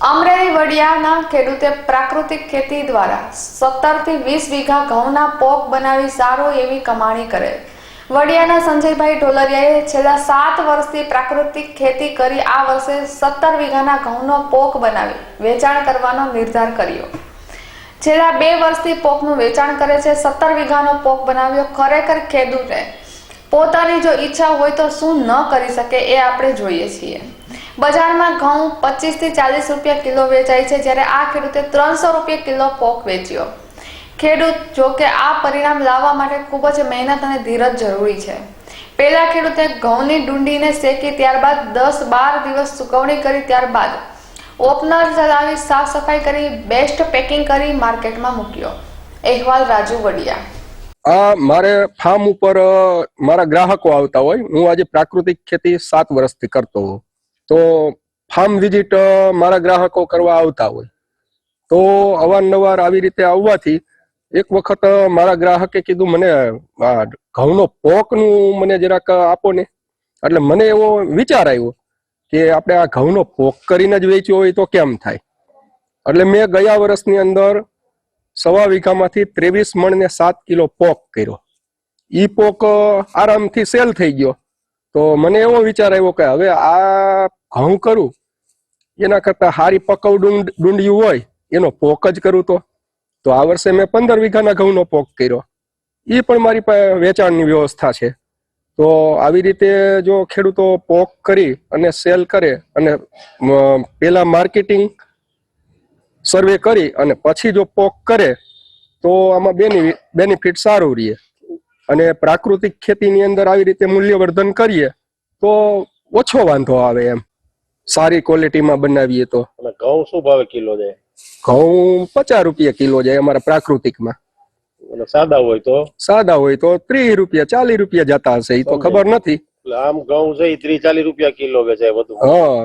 અમરેલી વડિયાના ખેડૂતે પ્રાકૃતિક ખેતી દ્વારા સત્તરથી વીસ વીઘા ઘઉંના પોક બનાવી સારો એવી કમાણી કરે. વડિયાના સંજયભાઈ ઢોલરિયાએ છેલ્લા સાત વર્ષથી પ્રાકૃતિક ખેતી કરી આ વર્ષે સત્તર વીઘાના ઘઉંનો પોક બનાવી વેચાણ કરવાનો નિર્ધાર કર્યો. છેલ્લા બે વર્ષથી પોકનું વેચાણ કરે છે, સત્તર વીઘાનો પોક બનાવ્યો ખરેખર ખેડૂતે. પોતાની જો ઈચ્છા હોય તો શું ન કરી શકે એ આપણે જોઈએ છીએ. બજારમાં ઘઉં પચીસથી ચાલીસ રૂપિયા કિલો વેચાય છે, જ્યારે આ ખેડૂતે ત્રણસો રૂપિયા કિલો પોક વેચ્યો. ખેડૂત, જો કે આ પરિણામ લાવવા માટે ખૂબ જ મહેનત અને ધીરજ જરૂરી છે. પહેલા ખેડૂતે ઘઉંની ડુંડીને શેકી ત્યારબાદ દસ બાર દિવસ સુકવણી કરી, ત્યારબાદ ઓપનર ચલાવી સાફ સફાઈ કરી, બેસ્ટ પેકિંગ કરી માર્કેટમાં મૂક્યો. અહેવાલ રાજુ વડિયા. આ મારે ફાર્મ ઉપર મારા ગ્રાહકો આવતા હોય. હું આજે પ્રાકૃતિક ખેતી સાત વર્ષથી કરતો હોઉં તો ફાર્મ વિઝિટ મારા ગ્રાહકો કરવા આવતા હોય. તો અવારનવાર આવી રીતે આવવાથી એક વખત મારા ગ્રાહકે કીધું, મને ઘઉંનો પોકનું મને જરાક આપો ને. એટલે મને એવો વિચાર આવ્યો કે આપણે આ ઘઉંનો પોક કરીને જ વેચ્યો હોય તો કેમ થાય? એટલે મેં ગયા વર્ષની અંદર સવા વીઘામાંથી ત્રેવીસ મણ ને સાત કિલો પોક કર્યો. ઈ પોક આરામથી સેલ થઈ ગયો. તો મને એવો વિચાર આવ્યો કે હવે આ ઘઉં કરું, એના કરતા હારી પકવ ડુંડ, ડુંડિયું હોય, એનો પોક જ કરું તો. તો આ વર્ષે મેં પંદર વીઘાના ઘઉંનો પોક કર્યો. એ પણ મારી પાસે વેચાણની વ્યવસ્થા છે. તો આવી રીતે જો ખેડૂતો પોક કરી અને સેલ કરે અને પેલા માર્કેટિંગ સર્વે કરી અને પછી જો પોક કરે, તો આમાં બેની, બેનિફિટ સારું રહે. અને પ્રાકૃતિક ખેતીની અંદર આવી રીતે મૂલ્યવર્ધન કરીએ તો ઓછો વાંધો આવે એમ. સારી ક્વોલિટીમાં બનાવીએ તો. ઘઉં શું ભાવે કિલો છે? ઘઉં પચાસ રૂપિયા કિલો જાય અમારા પ્રાકૃતિકમાં. સાદા હોય તો? સાદા હોય તો ત્રીસ રૂપિયા ચાલીસ રૂપિયા જતા હશે એ તો ખબર નથી. આમ ઘઉં છે ત્રીસ ચાલીસ રૂપિયા કિલો વેચાય વધુ. હા.